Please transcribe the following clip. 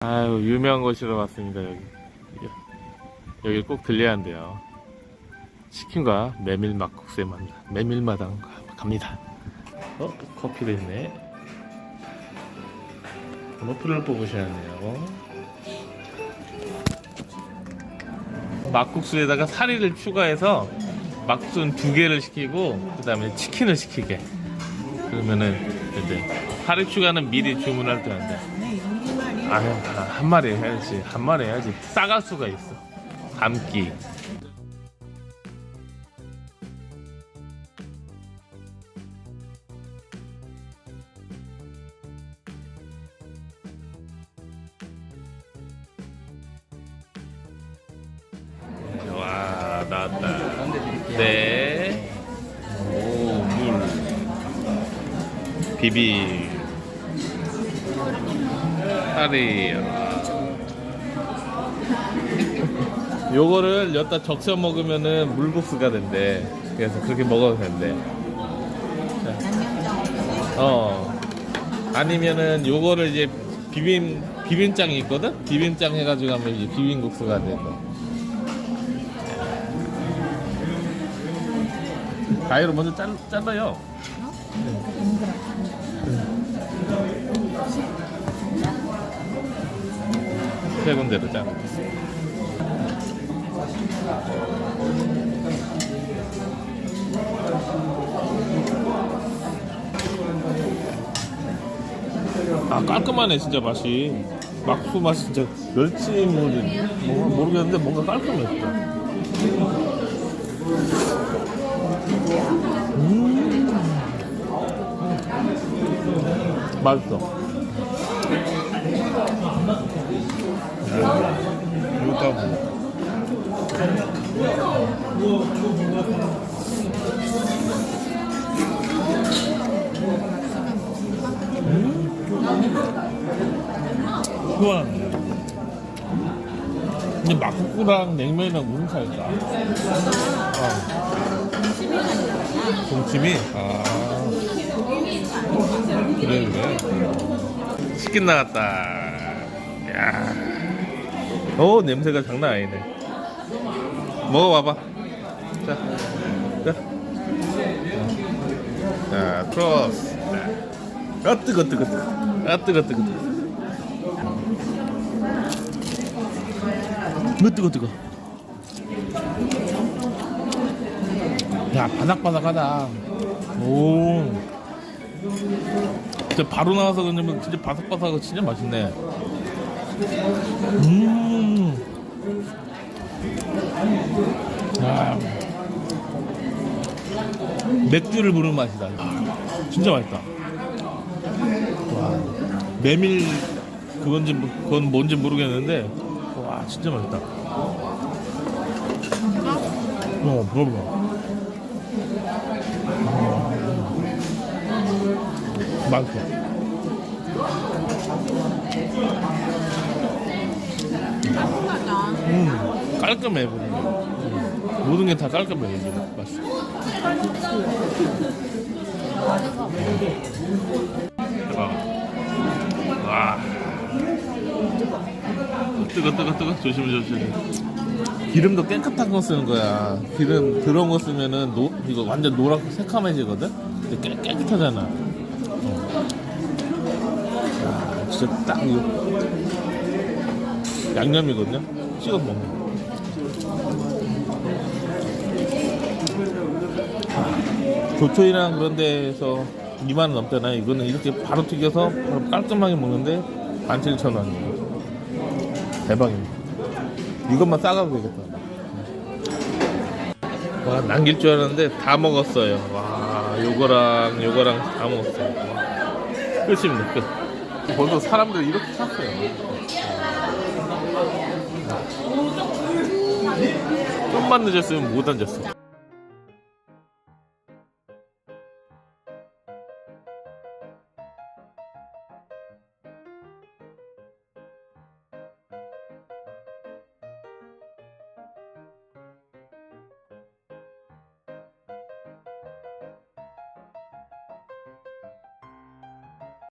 아유 유명한 곳이로 왔습니다 여기. 여기 꼭 들려야 한대요. 치킨과 메밀 막국수의 만나? 메밀마당 가- 갑니다. 어 커피도 있네. 번호표를 뽑으셔야 하네요. 막국수에다가 사리를 추가해서 막국수는 두 개를 시키고 그 다음에 치킨을 시키게. 그러면은 이제 사리 추가는 미리 주문할 때 한대 아유, 한 마리 해야지. 한 마리 해야지. 싸갈 수가 있어. 감기. 와, 나왔다. 네. 오, 물. 비 비. 파리. 요거를 여기다 적셔 먹으면은 물국수가 된대. 그래서 그렇게 먹어도 된대. 어. 아니면은 요거를 이제 비빔 비빔장이 있거든. 비빔장 해가지고 하면 이제 비빔국수가 되고. 가위로 먼저 잘, 잘라요. 세 군데로 잘라. 아 깔끔하네 진짜 맛이. 막수 맛이 진짜 멸치물이 모르겠는데 뭔가 깔끔해 음. 맛있어 이것도 시원하네. 근데 막국수랑 냉면이랑 무슨 차이일까? 어. 동치미? 아. 그래, 그래. 치킨 나갔다. 야. 오, 냄새가 장난 아니네. 먹어봐봐. 자. 자. 자, 크로스. 아, 뜨거, 뜨거, 뜨거. 아, 뜨거, 뜨거, 뜨거. 뭐 뜨거 뜨거 야 바삭바삭하다 오 진짜 바로 나와서 그러면 진짜 바삭바삭하고 진짜 맛있네 음. 아. 맥주를 부르는 맛이다 진짜 맛있다. 와 메밀 그건지 뭐- 그건 뭔지 모르겠는데 와 진짜 맛있다. 어 먹어봐. 음. 맛있어 깔끔하다. 음 깔끔해 보는 게 음, 모든 게 다 깔끔해 이게 맛있어 대박. 와. 뜨거 뜨거 뜨거. 조심해 조심해. 기름도 깨끗한 거 쓰는 거야. 기름 더러운 거 쓰면은 노, 이거 완전 노랗고 새카매지거든? 근데 깨, 깨끗하잖아. 어. 야, 진짜 딱 이거 양념이거든요? 찍어 먹는 거 교토이랑 그런 데에서 2만 원 넘잖아요. 이거는 이렇게 바로 튀겨서 바로 깔끔하게 먹는데 17,000원이에요. 대박입니다. 이것만 싸가도 되겠다. 와, 남길 줄 알았는데 다 먹었어요. 와, 요거랑 요거랑 다 먹었어요. 와, 끝입니다, 끝. 벌써 사람들 이렇게 찼어요. 좀만 늦었으면 못 앉았어.